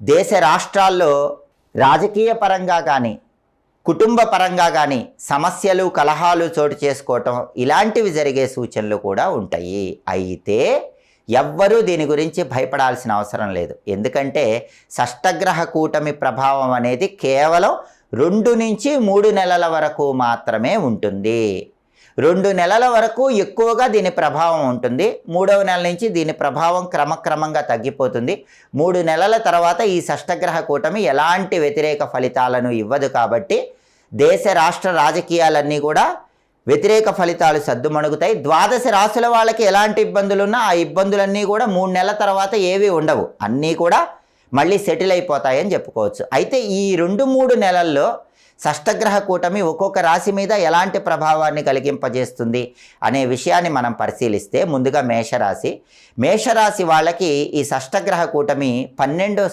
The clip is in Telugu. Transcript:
దేశ రాష్ట్రాల్లో రాజకీయ పరంగా కానీ కుటుంబ పరంగా కానీ సమస్యలు కలహాలు చోటు చేసుకోవటం ఇలాంటివి జరిగే సూచనలు కూడా ఉంటాయి. అయితే ఎవ్వరూ దీని గురించి భయపడాల్సిన అవసరం లేదు. ఎందుకంటే షష్టగ్రహ కూటమి ప్రభావం అనేది కేవలం రెండు నుంచి మూడు నెలల వరకు మాత్రమే ఉంటుంది. రెండు నెలల వరకు ఎక్కువగా దీని ప్రభావం ఉంటుంది. మూడవ నెల నుంచి దీని ప్రభావం క్రమక్రమంగా తగ్గిపోతుంది. మూడు నెలల తర్వాత ఈ షష్టగ్రహ కూటమి ఎలాంటి వ్యతిరేక ఫలితాలను ఇవ్వదు కాబట్టి దేశ రాష్ట్ర రాజకీయాలన్నీ కూడా వ్యతిరేక ఫలితాలు సద్దుమణుగుతాయి. ద్వాదశ రాశుల వాళ్ళకి ఎలాంటి ఇబ్బందులున్నా ఆ ఇబ్బందులన్నీ కూడా మూడు నెలల తర్వాత ఏవి ఉండవు. అన్నీ కూడా మళ్ళీ సెటిల్ అయిపోతాయని చెప్పుకోవచ్చు. అయితే ఈ రెండు మూడు నెలల్లో షష్టగ్రహ కూటమి ఒక్కొక్క రాశి మీద ఎలాంటి ప్రభావాన్ని కలిగింపజేస్తుంది అనే విషయాన్ని మనం పరిశీలిస్తే ముందుగా మేషరాశి. మేషరాశి వాళ్ళకి ఈ షష్టగ్రహ కూటమి పన్నెండో